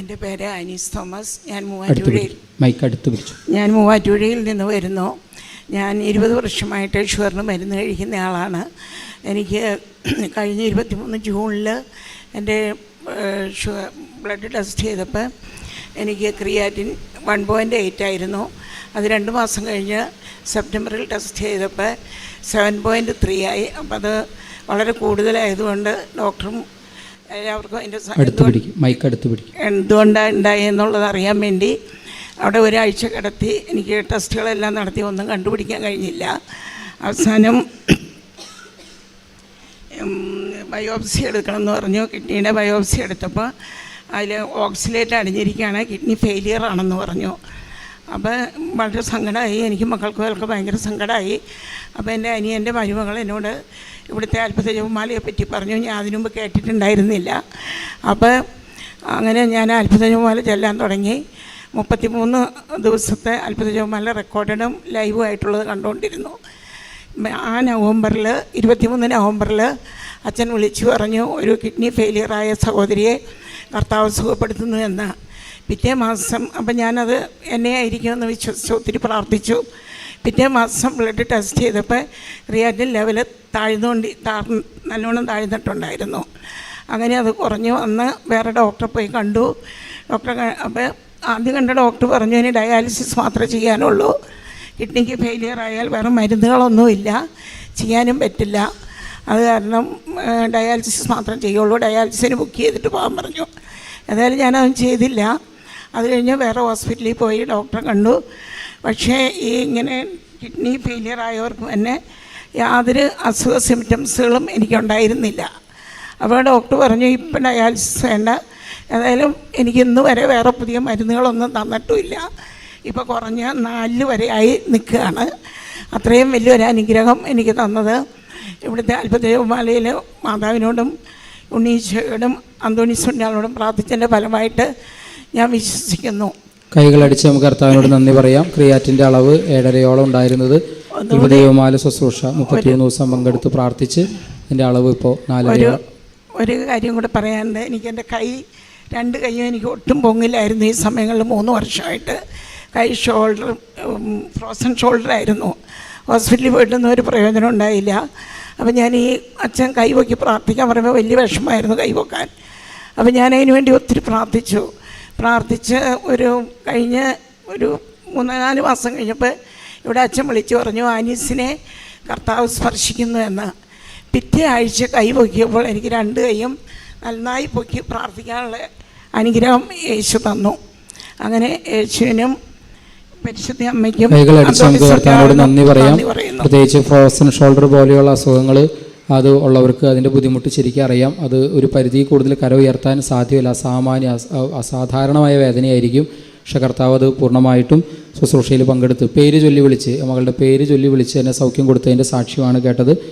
എന്റെ പേര് അനീസ് തോമസ്. ഞാൻ മൂവാറ്റുപുഴയിൽ. മൈക്ക് അടുത്ത് പിടിച്ചു. ഞാൻ മൂവാറ്റുപുഴയിൽ നിന്ന് വരുന്നു. ഞാൻ ഇരുപത് വർഷമായിട്ട് ഷുഗറിന് മരുന്ന് കഴിക്കുന്ന ആളാണ്. എനിക്ക് കഴിഞ്ഞ ഇരുപത്തിമൂന്ന് ജൂണിൽ എന്റെ ഷുഗർ ബ്ലഡ് ടെസ്റ്റ് ചെയ്തപ്പോൾ എനിക്ക് ക്രിയാറ്റിൻ വൺ പോയിന്റ് എയ്റ്റ് ആയിരുന്നു. അത് രണ്ട് മാസം കഴിഞ്ഞ് സെപ്റ്റംബറിൽ ടെസ്റ്റ് ചെയ്തപ്പോൾ സെവൻ പോയിന്റ് ത്രീ ആയി. അപ്പോൾ അത് വളരെ കൂടുതലായതുകൊണ്ട് ഡോക്ടറും എല്ലാവർക്കും അതിന്റെ മൈക്ക് അടുത്ത് പിടിക്കും എന്തുകൊണ്ടാണ് ഉണ്ടായെന്നുള്ളത് അറിയാൻ വേണ്ടി അവിടെ ഒരാഴ്ച കിടത്തി എനിക്ക് ടെസ്റ്റുകളെല്ലാം നടത്തി ഒന്നും കണ്ടുപിടിക്കാൻ കഴിഞ്ഞില്ല. അവസാനം ബയോപ്സി എടുക്കണം എന്ന് പറഞ്ഞു. കിഡ്നിയുടെ ബയോപ്സി എടുത്തപ്പോൾ അതിൽ ഓക്സിലേറ്റ് അടിഞ്ഞിരിക്കുകയാണ്. കിഡ്നി ഫെയിലിയർ ആണെന്ന് പറഞ്ഞു. അപ്പോൾ വളരെ സങ്കടമായി. എനിക്ക് മക്കൾക്കും ഒക്കെ ഭയങ്കര സങ്കടമായി. അപ്പോൾ എന്റെ അനിയന്റെ മരുമകൾ എന്നോട് ഇവിടുത്തെ അത്ഭുത ജപമാലയെ പറ്റി പറഞ്ഞു. ഞാൻ അതിനു മുമ്പ് കേട്ടിട്ടുണ്ടായിരുന്നില്ല. അപ്പോൾ അങ്ങനെ ഞാൻ അത്ഭുത ജപമാല ചെല്ലാൻ തുടങ്ങി. മുപ്പത്തിമൂന്ന് ദിവസത്തെ അത്ഭുത ജപമാല റെക്കോർഡഡും ലൈവും ആയിട്ടുള്ളത് കണ്ടുകൊണ്ടിരുന്നു. ആ നവംബറിൽ ഇരുപത്തിമൂന്ന് നവംബറിൽ അച്ഛൻ വിളിച്ചു പറഞ്ഞു ഒരു കിഡ്നി ഫെയിലിയറായ സഹോദരിയെ കർത്താവ് സുഖപ്പെടുത്തുന്നു എന്ന്. പിറ്റേ മാസം അപ്പം ഞാനത് എന്നെ ആയിരിക്കുമെന്ന് വിശ്വസിച്ച് ഒത്തിരി പ്രാർത്ഥിച്ചു. പിറ്റേ മാസം ബ്ലഡ് ടെസ്റ്റ് ചെയ്തപ്പോൾ റിയാറ്റിൻ ലെവൽ താഴ്ന്നുകൊണ്ട് താഴ് നല്ലോണം താഴ്ന്നിട്ടുണ്ടായിരുന്നു. അങ്ങനെ അത് കുറഞ്ഞു. വന്ന് വേറെ ഡോക്ടറെ പോയി കണ്ടു. ഡോക്ടറെ അപ്പോൾ ആദ്യം കണ്ട ഡോക്ടർ പറഞ്ഞു ഇനി ഡയാലിസിസ് മാത്രമേ ചെയ്യാനുള്ളൂ. കിഡ്നിക്ക് ഫെയിലിയർ ആയാൽ വേറെ മരുന്നുകളൊന്നുമില്ല. ചെയ്യാനും പറ്റില്ല. അത് കാരണം ഡയാലിസിസ് മാത്രം ചെയ്യുള്ളൂ. ഡയാലിസിന് ബുക്ക് ചെയ്തിട്ട് പോകാൻ പറഞ്ഞു. ഏതായാലും ഞാനതൊന്നും ചെയ്തില്ല. അത് കഴിഞ്ഞ് വേറെ ഹോസ്പിറ്റലിൽ പോയി ഡോക്ടറെ കണ്ടു. പക്ഷേ ഈ ഇങ്ങനെ കിഡ്നി ഫെയിലിയർ ആയവർക്ക് തന്നെ യാതൊരു അസുഖ സിംറ്റംസുകളും എനിക്കുണ്ടായിരുന്നില്ല. അപ്പോൾ ഡോക്ടർ പറഞ്ഞു ഇപ്പം ഡയാലിസിസ് വേണ്ട. ഏതായാലും എനിക്ക് ഇന്ന് വരെ വേറെ പുതിയ മരുന്നുകളൊന്നും തന്നിട്ടുമില്ല. ഇപ്പോൾ കുറഞ്ഞ നാലിൽ വരെ ആയി നിൽക്കുകയാണ്. അത്രയും വലിയൊരു അനുഗ്രഹം എനിക്ക് തന്നത്. ഇവിടുത്തെ അത്ഭുതമാലയിൽ മാതാവിനോടും ഉണ്ണീശോയോടും അന്തോണീസുണ്ണിയാളോടും പ്രാർത്ഥിച്ചതിന്റെ ഫലമായിട്ട് ഞാൻ വിശ്വസിക്കുന്നു. കൈകളടിച്ച് നമുക്ക് കർത്താവിനോട് നന്ദി പറയാം. ക്രിയാറ്റിന്റെ അളവ് ഏഴരയോളം ഉണ്ടായിരുന്നത്. ദൈവമാല ശുശ്രൂഷ മുപ്പത്തിമൂന്ന് ദിവസം പങ്കെടുത്ത് പ്രാർത്ഥിച്ച് എന്റെ അളവ് ഇപ്പോൾ ഒരു ഒരു കാര്യം കൂടെ പറയാനുണ്ട്. എനിക്ക് എന്റെ കൈ രണ്ട് കൈയും എനിക്ക് ഒട്ടും പൊങ്ങില്ലായിരുന്നു ഈ സമയങ്ങളിൽ മൂന്ന് വർഷമായിട്ട്. കൈ ഷോൾഡർ ഫ്രോസൺ ഷോൾഡർ ആയിരുന്നു. ഹോസ്പിറ്റലിൽ പോയിട്ടൊന്നും ഒരു പ്രയോജനം ഉണ്ടായില്ല. അപ്പം ഞാൻ ഈ അച്ഛൻ കൈവക്കി പ്രാർത്ഥിക്കാൻ പറയുമ്പോൾ വലിയ വിഷമമായിരുന്നു കൈവക്കാൻ അപ്പം ഞാൻ അതിന് വേണ്ടി ഒത്തിരി പ്രാർത്ഥിച്ചു. പ്രാർത്ഥിച്ച് ഒരു കഴിഞ്ഞ ഒരു മൂന്നാൽ മാസം കഴിഞ്ഞപ്പോൾ ഇവിടെ അച്ഛൻ വിളിച്ചു പറഞ്ഞു ആനീസിനെ കർത്താവ് സ്പർശിക്കുന്നു എന്ന്. പിറ്റേ ആഴ്ച കൈ പൊക്കിയപ്പോൾ എനിക്ക് രണ്ട് കൈയും നന്നായി പൊക്കി പ്രാർത്ഥിക്കാനുള്ള അനുഗ്രഹം യേശു തന്നു. അങ്ങനെ യേശുവിനും പരിശുദ്ധ അമ്മയ്ക്കും നന്ദി പറയാം. പ്രത്യേകിച്ച് ഫ്രോസൺ ഷോൾഡർ പോലെയുള്ള അസുഖങ്ങൾ അത് ഉള്ളവർക്ക് അതിന്റെ ബുദ്ധിമുട്ട് ശരിക്കും അറിയാം. അത് ഒരു പരിധി കൂടുതൽ കര ഉയർത്താൻ സാധ്യമല്ല. അസാമാന്യ അസാധാരണമായ വേദനയായിരിക്കും. പക്ഷെ കർത്താവ് അത് പൂർണമായിട്ടും ശുശ്രൂഷയിൽ പങ്കെടുത്ത്. പേര് ചൊല്ലി വിളിച്ച് മകളുടെ പേര് ചൊല്ലി വിളിച്ച് എന്നെ സൗഖ്യം കൊടുത്തതിന്റെ സാക്ഷ്യമാണ് കേട്ടത്.